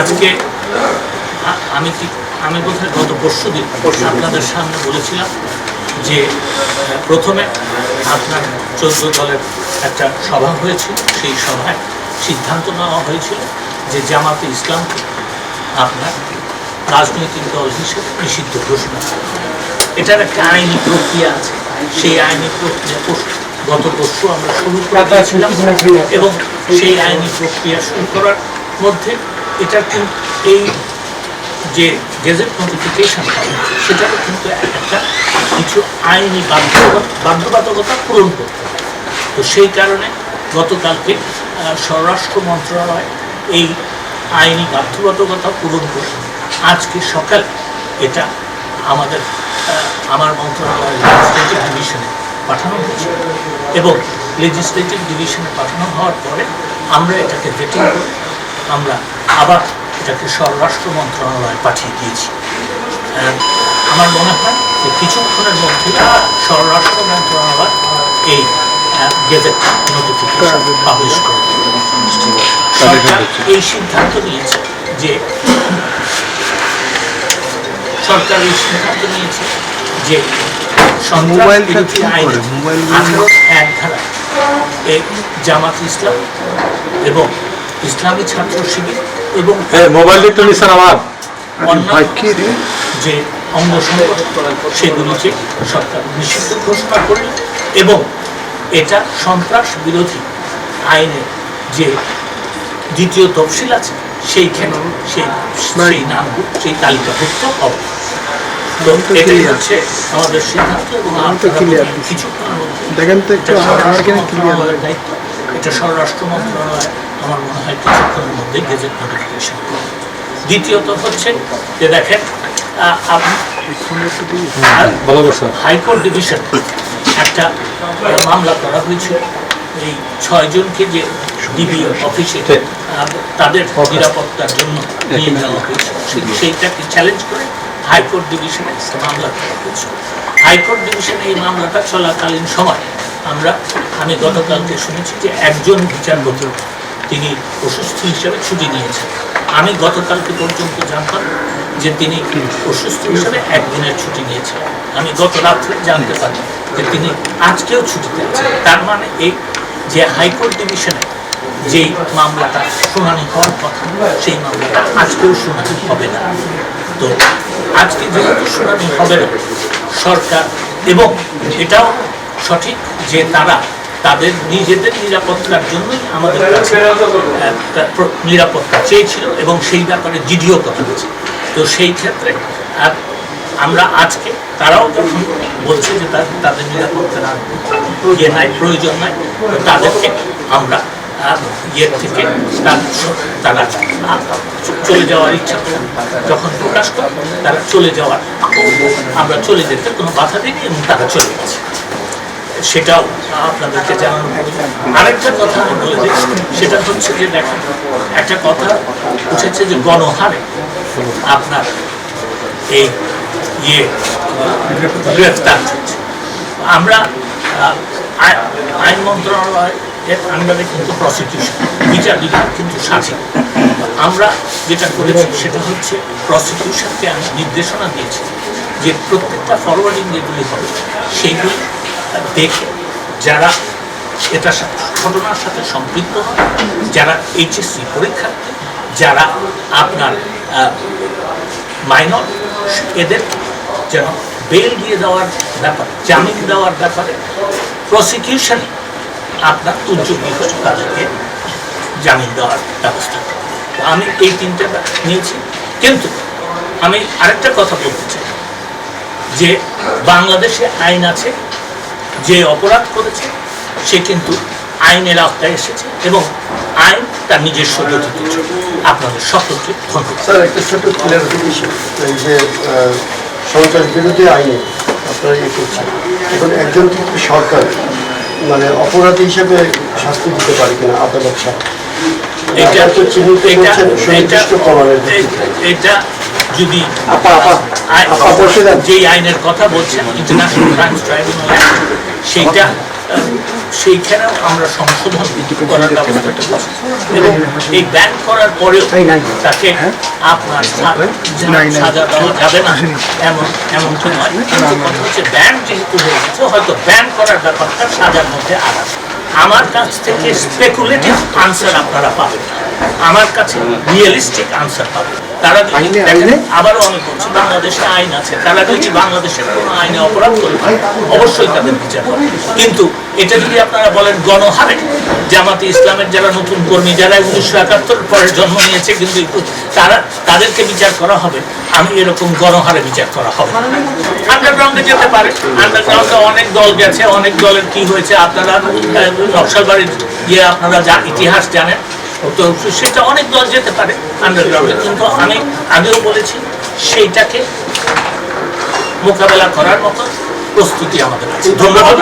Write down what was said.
আজকে আমি কি আমি বোধহয় গত পরশু দিন আপনাদের সামনে বলেছিলাম যে প্রথমে আপনার চোদ্দ দলের একটা সভা হয়েছিল। সেই সভায় সিদ্ধান্ত নেওয়া হয়েছিল যে জামাতে ইসলামকে আপনার রাজনৈতিক দল হিসেবে নিষিদ্ধ ঘোষণা এটার একটা আইনি প্রক্রিয়া আছে। সেই আইনি প্রক্রিয়া গত পরশু আমরা শুরু করে দিয়েছিলাম। এবং সেই আইনি প্রক্রিয়া শুরু করার মধ্যে এটার কিন্তু এই যে গেজেট নোটিফিকেশন সেটাকে কিন্তু একটা কিছু আইনি বাধ্যবাধ বাধ্যবাধকতা পূরণ করতে তো সেই কারণে গতকালকে স্বরাষ্ট্র মন্ত্রণালয় এই আইনি বাধ্যবাধকতা পূরণ করে আজকে সকাল এটা আমাদের আমার মন্ত্রণালয়ের লেজিসলেটিভ ডিভিশনে পাঠানো হয়েছে। এবং লেজিসলেটিভ ডিভিশনে পাঠানো হওয়ার পরে আমরা এটাকে ভেটিং করে। আমরা আবার এটাকে স্বরাষ্ট্র মন্ত্রণালয়ে পাঠিয়ে দিয়েছি। আমার মনে হয় যে কিছুক্ষণের মধ্যে স্বরাষ্ট্র মন্ত্রণালয় এই গেজেট নোটিফিকেশন পাবলিশ করে সরকার এই সিদ্ধান্ত নিয়েছে যে সরকার এই সিদ্ধান্ত নিয়েছে যে মোবাইল- আঠারো এক ধারা এই জামাত ইসলাম এবং ইসলামী ছাত্র শিবির এবং মোবাইল নিছেন আমার। যে অঙ্গ সেগুলিকে সরকার নিষিদ্ধ ঘোষণা করল এবং এটা সন্ত্রাস বিরোধী আইনে যে দ্বিতীয় তফসিল আছে সেইখানে সেই সেই নামগুলো সেই তালিকাভুক্ত হবে। তো এটাই হচ্ছে আমাদের সিদ্ধান্ত এবং কিছুক্ষণের মধ্যে দেখেন তো একটু দায়িত্ব। এটা স্বরাষ্ট্র মন্ত্রণালয় আমার মনে হয় কিছুক্ষণের মধ্যে গেজেট নোটিফিকেশন করবে দ্বিতীয়ত হচ্ছে যে দেখেন হাইকোর্ট ডিভিশন একটা মামলা করা হয়েছিল এই ছয়জনকে যে ডিবি অফিসে তাদের নিরাপত্তার জন্য নিয়ে যাওয়া হয়েছিল সেইটাকে চ্যালেঞ্জ করে হাইকোর্ট ডিভিশনে মামলা করা হয়েছিল হাইকোর্ট ডিভিশনে এই মামলাটা চলাকালীন সময় আমরা, আমি গতকালকে শুনেছি যে একজন বিচারপতি তিনি অসুস্থ হিসেবে ছুটি নিয়েছেন। আমি গতকালকে পর্যন্ত জানতাম যে তিনি অসুস্থ হিসেবে একদিনের ছুটি নিয়েছেন। আমি গত রাত্রে জানতে পারি যে তিনি আজকেও ছুটিতে আছেন। তার মানে এই যে হাইকোর্ট ডিভিশনে যেই মামলাটা শুনানি হওয়ার কথা, সেই মামলাটা আজকেও শুনানি হবে না। তো আজকে যেহেতু শুনানি হবে না, সরকার এবং এটাও সঠিক যে তারা তাদের নিজেদের নিরাপত্তার জন্যই আমাদের কাছে নিরাপত্তা চেয়েছিল এবং সেই ব্যাপারে জিডিও কথা বলছে। তো সেই ক্ষেত্রে আহ, আমরা আজকে তারাও যখন বলছে যে তাদের নিরাপত্তার আর ইয়ে নাই প্রয়োজন নাই। তাদেরকে আমরা ইয়ের থেকে তারা চলে যাওয়ার ইচ্ছা যখন প্রকাশ করে তারা চলে যাওয়ার আমরা চলে যেতে কোনো বাধা দিইনি এবং তারা চলে গেছে। সেটাও আপনাদেরকে জানানো আরেকটা কথা আমি বলে দিই, সেটা হচ্ছে যে দেখেন, একটা কথা উঠেছে যে গণহারে আপনার এই ইয়ে গ্রেফতার আমরা আইন মন্ত্রণালয় এর আন্ডারে কিন্তু প্রসিকিউশন বিচার বিভাগ কিন্তু স্বাধীন আমরা যেটা করেছি সেটা হচ্ছে প্রসিকিউশনকে আমি নির্দেশনা দিয়েছি যে প্রত্যেকটা ফরওয়ার্ডিং যেগুলি হবে সেইগুলি দেখে যারা এটা ঘটনার সাথে সম্পৃক্ত যারা এইচএসসি পরীক্ষার্থী যারা আপনার মাইনর এদের যেন বেল দিয়ে দেওয়ার ব্যাপার, জামিন দেওয়ার ব্যাপারে প্রসিকিউশন আপনার উদ্যোগী হয়ে তাদেরকে জামিন দেওয়ার ব্যবস্থা আমি এই তিনটে নিয়েছি। কিন্তু আমি আরেকটা কথা বলতে চাই, যে বাংলাদেশে আইন আছে যে অপরাধ করেছে সে কিন্তু আইনের আওতায় এসেছে এবং আইন তার নিজস্ব গতিতে আপনাদের সকলকে ধন্যবাদ। স্যার একটা ছোট যে সন্ত্রাস বিরোধী আইনে আপনারা ইয়ে করছেন। এখন একজন কিন্তু সরকার মানে অপরাধী হিসেবে শাস্তি দিতে পারে কিনা আদালত এটা তো চিহ্নিত এটা যদি যেই আইনের কথা বলছেন ইন্টারন্যাশনাল ক্রাইমস ট্রাইব্যুনাল সেইটা সেইখানেও আমরা সংশোধন করার ব্যবস্থা করছি। এবং এই ব্যান করার পরেও তাকে আপনার সা- যা- সাজা দেওয়া যাবে না। এমন এমন তো নয়। কিন্তু কথা হচ্ছে ব্যান যেহেতু হয়ে গেছে হয়তো ব্যান করার ব্যাপারটা সাজার মধ্যে আলাদা। আমার কাছ থেকে স্পেকুলেটিভ আনসার আপনারা পাবেন। আমার কাছে রিয়েলিস্টিক আনসার পাবেন। তারা আবারও আমি বলছি বাংলাদেশে আইন আছে। তারা যদি বাংলাদেশের কোনো আইনে অপরাধ করে অবশ্যই তাদের বিচার কিন্তু এটা যদি আপনারা বলেন গণহারে জামাতে ইসলামের যারা নতুন কর্মী যারা উনিশশো একাত্তর পরে জন্ম নিয়েছে কিন্তু তারা তাদেরকে বিচার করা হবে। আমি এরকম গণহারে বিচার করা হবে আন্ডারগ্রাউন্ডে যেতে পারে। আন্ডারগ্রাউন্ডে অনেক দল গেছে অনেক দলের কি হয়েছে আপনারা নকশালবাড়ির ইয়ে আপনারা যা ইতিহাস জানেন তো সেটা অনেক দল যেতে পারে আন্ডারগ্রাউন্ডে কিন্তু আমি আগেও বলেছি সেইটাকে মোকাবেলা করার মতো প্রস্তুতি আমাদের আছে। ধন্যবাদ।